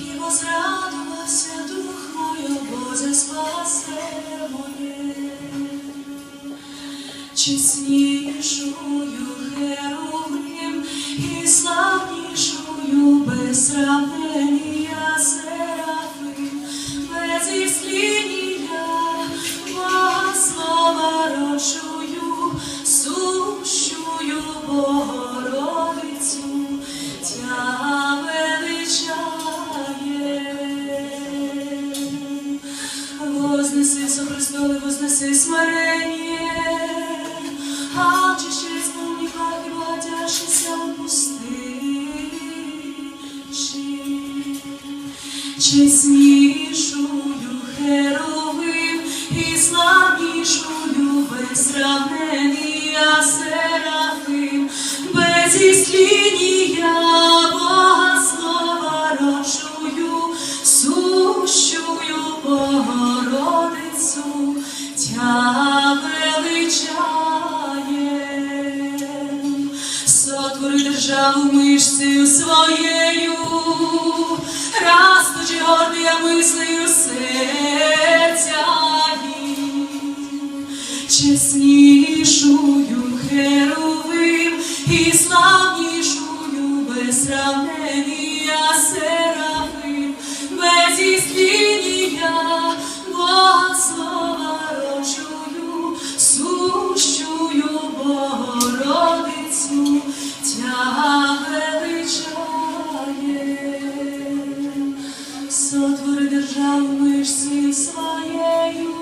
І возрадувався дух мою, Боже, спасе моє, чеснішою херувним і славнішою без равнення серафим, без ісління Бога слова рочу. Христове, вознеси смирение, а честь полника и платящийся пустыши. Чеснішую Херовим і славнішую без сравнення Серафим, без істління державу мишцею своєю, растучи гордия мислею серця чеснішую Херовим і славнішую без сравнення Сотвори державу мишцею своєю,